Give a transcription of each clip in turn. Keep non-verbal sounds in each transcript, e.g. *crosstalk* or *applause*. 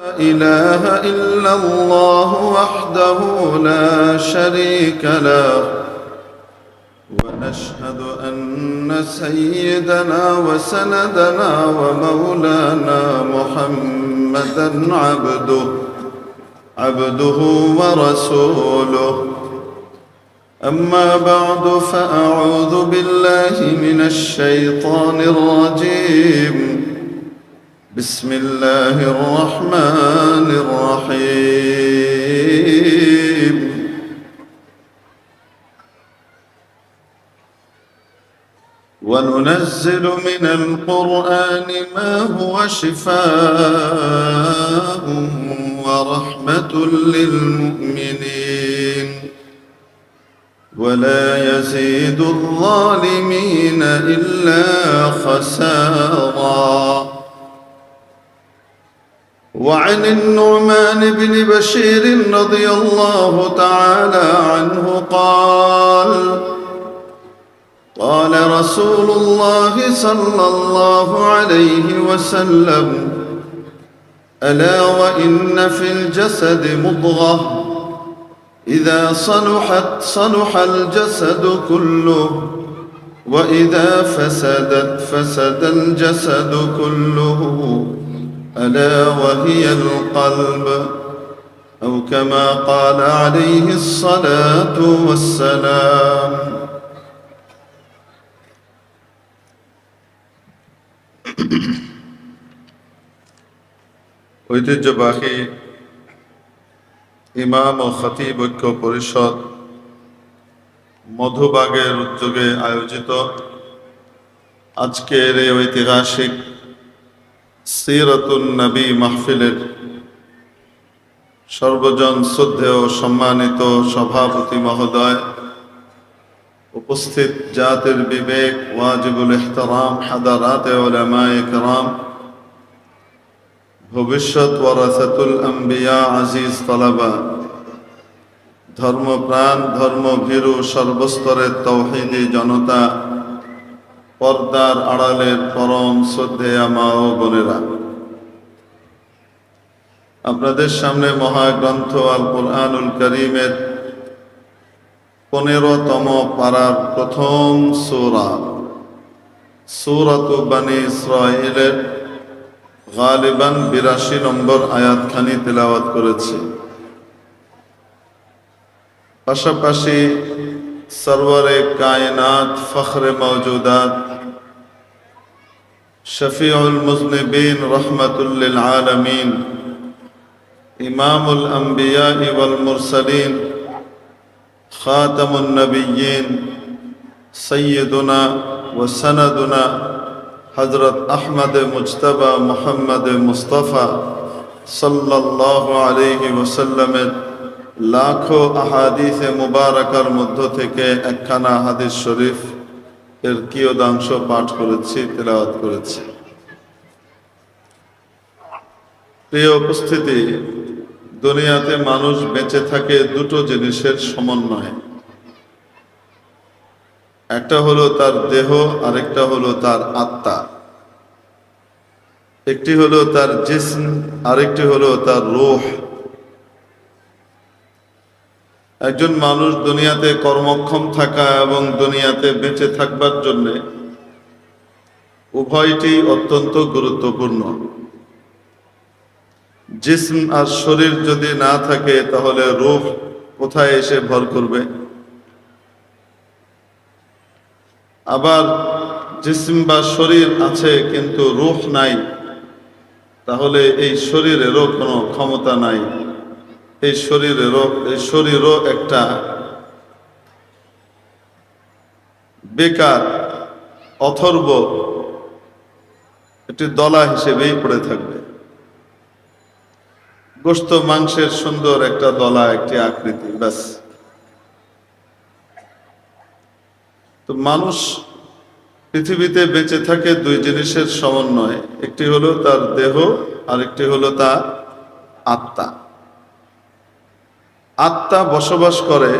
إله إلا الله وحده لا شريك له ونشهد أن سيدنا وسندنا ومولانا محمدا عبده عبده ورسوله. أما بعد فأعوذ بالله من الشيطان الرجيم. بسم الله الرحمن الرحيم. وننزل من القرآن ما هو شفاء ورحمة للمؤمنين. ولا يزيد الظالمين إلا خسارا. وعن النعمان بن بشير رضي الله تعالى عنه قال قال رسول الله صلى الله عليه وسلم ألا وإن في الجسد مضغة إذا صلحت صلح الجسد كله وإذا فسدت فسد الجسد كله. الا وهي القلب او كما قال عليه الصلاه والسلام *clears throat* ঐতিহ্যবাহী ইমাম ও খতিব ঐক্য পরিষদ মধুবাগের উদ্যোগে আয়োজিত আজকের এই ঐতিহাসিক সিরতুন নবী মাহফিলের সর্বজন শ্রদ্ধেয় সম্মানিত সভাপতি মহোদয় উপস্থিত জাতির বিবেক ওয়াজিবুল ইহতারাম হাদারাতে ওলামায়ে کرام ভবিষ্যৎ ওয়ারাসাতুল আম্বিয়া আজিজ তলাবা ধর্মপ্রাণ ধর্মভীরু সর্বস্তরের তৌহিদি জনতা পর্দার আড়ালের পরম শ্রদ্ধেয়া মা ও বোনেরা। আপনাদের সামনে মহাগ্রন্থ আল কোরআনুল করিমের পনেরোতম পাড়ার প্রথম সূরা। সূরাত বানি ইসরাইলের গালিবান বিরাশি নম্বর আয়াতখানি তেলাওয়াত করেছি। পাশাপাশি সরওয়ারে কায়নাত ফখরে মৌজুদাত শফিউল মুজনিবিন রহমতুল্লিল আলমিন ইমামুল আম্বিয়া ওয়াল মুরসালিন খাতামুন নবিয়্যিন সৈয়দুনা ওয়া সনদুনা হজরত আহমদ মুজতবা মোহাম্মদ মুস্তফা সাল্লাহ আলহি ওসাল্লামের লাখো আহাদিসে মুবারকার মধ্য থেকে একখানা হাদিস শরীফ এর কিয়দাংশ পাঠ করেছি, তেলাওয়াত করেছি। প্রিয় উপস্থিতি, দুনিয়াতে মানুষ বেঁচে থাকে দুটো জিনিসের সমন্বয়ে। একটা হলো তার দেহ, আরেকটা হলো তার আত্মা। একটি হলো তার জিসম, আরেকটি হলো তার রোহ। একজন মানুষ দুনিয়াতে কর্মক্ষম থাকা এবং দুনিয়াতে বেঁচে থাকবার জন্য উভয়টি অত্যন্ত গুরুত্বপূর্ণ। জিসম আর শরীর যদি না থাকে, তাহলে রূপ কোথায় এসে ভর করবে? আবার জিসম বা শরীর আছে কিন্তু রূপ নাই, তাহলে এই শরীরেরও কোনো ক্ষমতা নাই। এই শরীরেরও, এই শরীরও একটা বেকার, অথর্ব, একটি দলা হিসেবেই পড়ে থাকবে। গোস্ত মাংসের সুন্দর একটা দলা, একটি আকৃতি, ব্যাস। তো মানুষ পৃথিবীতে বেঁচে থাকে দুই জিনিসের সমন্বয়, একটি হলো তার দেহ আর একটি হলো তার আত্মা। আত্মা বসবাস করে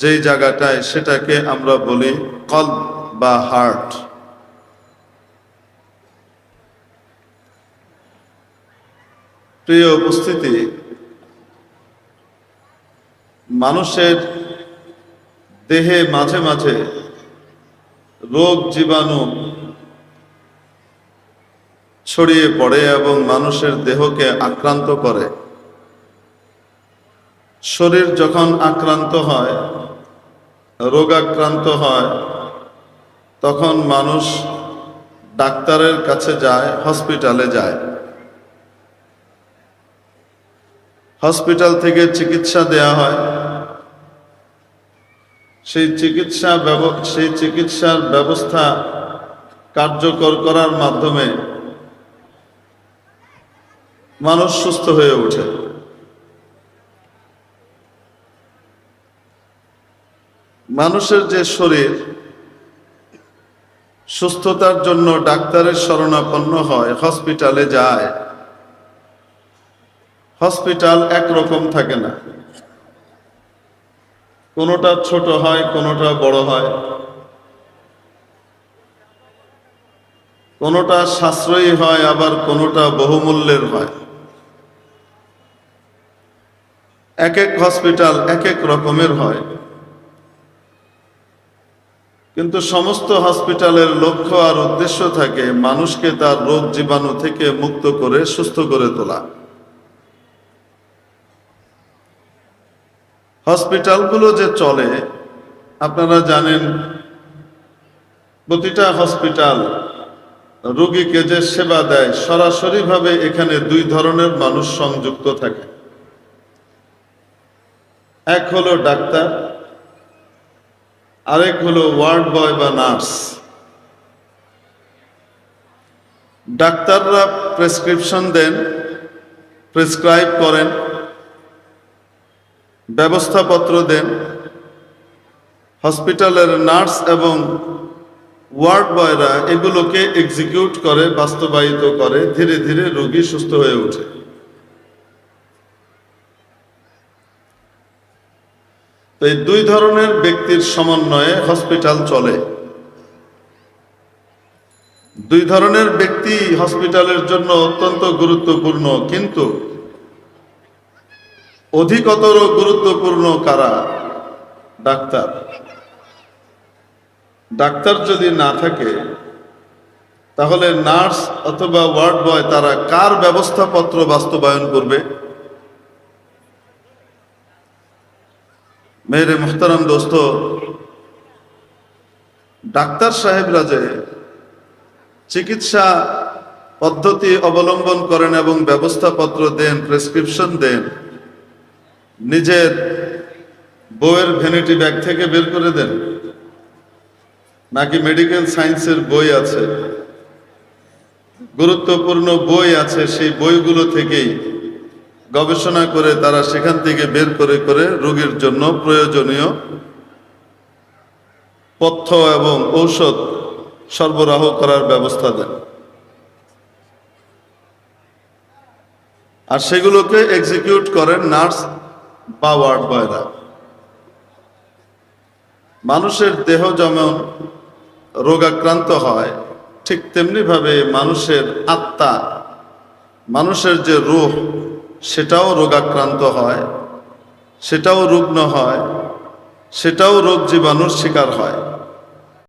যেই জায়গাটায় সেটাকে আমরা বলি কল বা হার্ট। প্রিয় উপস্থিতি, মানুষের দেহে মাঝে মাঝে রোগ জীবাণু ছড়িয়ে পড়ে এবং মানুষের দেহকে আক্রান্ত করে। শরীর যখন আক্রান্ত হয়, রোগাক্রান্ত হয়, তখন মানুষ ডাক্তারের কাছে যায়, হসপিটালে যায়। হসপিটাল থেকে চিকিৎসা দেয়া হয়। সেই চিকিৎসা সেই চিকিৎসার ব্যবস্থা কার্যকর করার মাধ্যমে মানুষ সুস্থ হয়ে ওঠে। মানুষের যে শরীর, সুস্থতার জন্য ডাক্তারের শরণাপন্ন হয়, হসপিটালে যায়। হসপিটাল একরকম থাকে না। কোনোটা ছোট হয়, কোনোটা বড় হয়। কোনোটা সাশ্রয়ী হয়, আবার কোনোটা বহুমূল্যের হয়। এক এক হসপিটাল এক এক রকমের হয়। কিন্তু সমস্ত হসপিটালের লক্ষ্য আর উদ্দেশ্য থাকে মানুষকে তার রোগ জীবাণু থেকে মুক্ত করে, সুস্থ করে তোলা। হসপিটালগুলো যে চলে, আপনারা জানেন, প্রতিটা হসপিটাল রোগীকে যে সেবা দেয়, সরাসরিভাবে এখানে দুই ধরনের মানুষ সংযুক্ত থাকে। এক হলো ডাক্তার আরেক হলো ওয়ার্ড বয় বা নার্স। ডাক্তাররা প্রেসক্রিপশন দেন, প্রেসক্রাইব করেন, ব্যবস্থাপত্র দেন, হসপিটালের নার্স এবং ওয়ার্ড বয়রা এগুলোকে এক্সিকিউট করে, বাস্তবায়িত করে, ধীরে ধীরে রোগী সুস্থ হয়ে ওঠে। তো এই দুই ধরনের ব্যক্তির সমন্বয়ে হসপিটাল চলে। দুই ধরনের ব্যক্তি হসপিটালের জন্য অত্যন্ত গুরুত্বপূর্ণ, কিন্তু অধিকতর গুরুত্বপূর্ণ কারা? ডাক্তার। ডাক্তার যদি না থাকে, তাহলে নার্স অথবা ওয়ার্ড বয় তারা কার ব্যবস্থাপত্র বাস্তবায়ন করবে? মেরে মোহতারাম দোস্ত, ডাক্তার সাহেবরা যে চিকিৎসা পদ্ধতি অবলম্বন করেন এবং ব্যবস্থাপত্র দেন, প্রেসক্রিপশন দেন, নিজের বইয়ের ভ্যানিটি ব্যাগ থেকে বের করে দেন, নাকি মেডিকেল সায়েন্সের বই আছে, গুরুত্বপূর্ণ বই আছে, সেই বইগুলো থেকেই গবেষণা করে তারা সেখান থেকে বের করে করে রোগীর জন্য প্রয়োজনীয় পথ্য এবং ঔষধ সরবরাহ করার ব্যবস্থা দেন। আর সেগুলোকে এক্সিকিউট করেন নার্স বা ওয়ার্ড বয়রা। মানুষের দেহ যেমন রোগাক্রান্ত হয়, ঠিক তেমনিভাবে মানুষের আত্মা, মানুষের যে রূহ সেটাও রোগাক্রান্ত হয় সেটাও রুগ্ন হয় সেটাও রোগ জীবাণুর শিকার হয়।